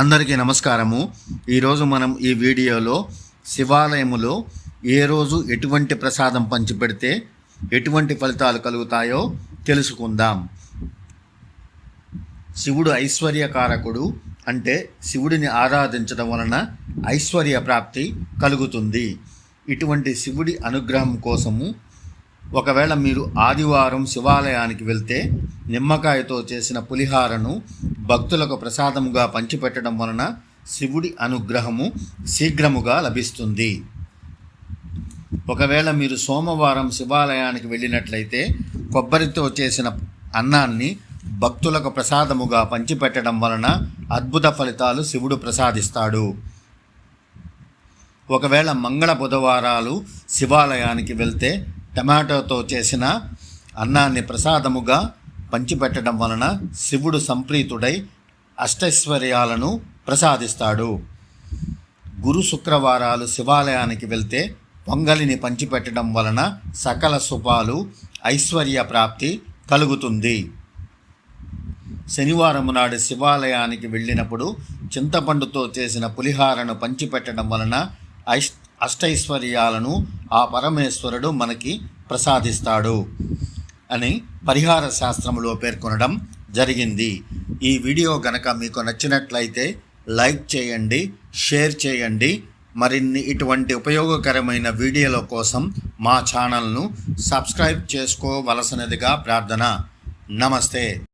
అందరికీ నమస్కారము. ఈరోజు మనం ఈ వీడియోలో శివాలయములో ఏ రోజు ఎటువంటి ప్రసాదం పంచిపెడితే ఎటువంటి ఫలితాలు కలుగుతాయో తెలుసుకుందాం. శివుడు ఐశ్వర్యకారకుడు అంటే శివుడిని ఆరాధించడం వలన ఐశ్వర్య ప్రాప్తి కలుగుతుంది. ఇటువంటి శివుడి అనుగ్రహం కోసము ఒకవేళ మీరు ఆదివారం శివాలయానికి వెళ్తే నిమ్మకాయతో చేసిన పులిహారను భక్తులకు ప్రసాదముగా పంచిపెట్టడం వలన శివుడి అనుగ్రహము శీఘ్రముగా లభిస్తుంది. ఒకవేళ మీరు సోమవారం శివాలయానికి వెళ్ళినట్లయితే కొబ్బరితో చేసిన అన్నాన్ని భక్తులకు ప్రసాదముగా పంచిపెట్టడం వలన అద్భుత ఫలితాలు శివుడు ప్రసాదిస్తాడు. ఒకవేళ మంగళ బుధవారాలు శివాలయానికి వెళ్తే టమాటోతో చేసిన అన్నాన్ని ప్రసాదముగా పంచిపెట్టడం వలన శివుడు సంప్రీతుడై అష్టైశ్వర్యాలను ప్రసాదిస్తాడు. గురు శుక్రవారాలు శివాలయానికి వెళ్తే పొంగలిని పంచిపెట్టడం వలన సకల శుభాలు ఐశ్వర్య ప్రాప్తి కలుగుతుంది. శనివారం నాడు శివాలయానికి వెళ్ళినప్పుడు చింతపండుతో చేసిన పులిహారను పంచిపెట్టడం వలన ఐష్ అష్టైశ్వర్యాలను ఆ పరమేశ్వరుడు మనకి ప్రసాదిస్తాడు. అని పరిహార శాస్త్రములో పేర్కొనడం జరిగింది. ఈ వీడియో గనక మీకు నచ్చినట్లయితే లైక్ చేయండి షేర్ చేయండి. మరిన్ని ఇటువంటి ఉపయోగకరమైన వీడియోల కోసం మా ఛానల్ను సబ్స్క్రైబ్ చేసుకోవలసినదిగా ప్రార్థన. నమస్తే.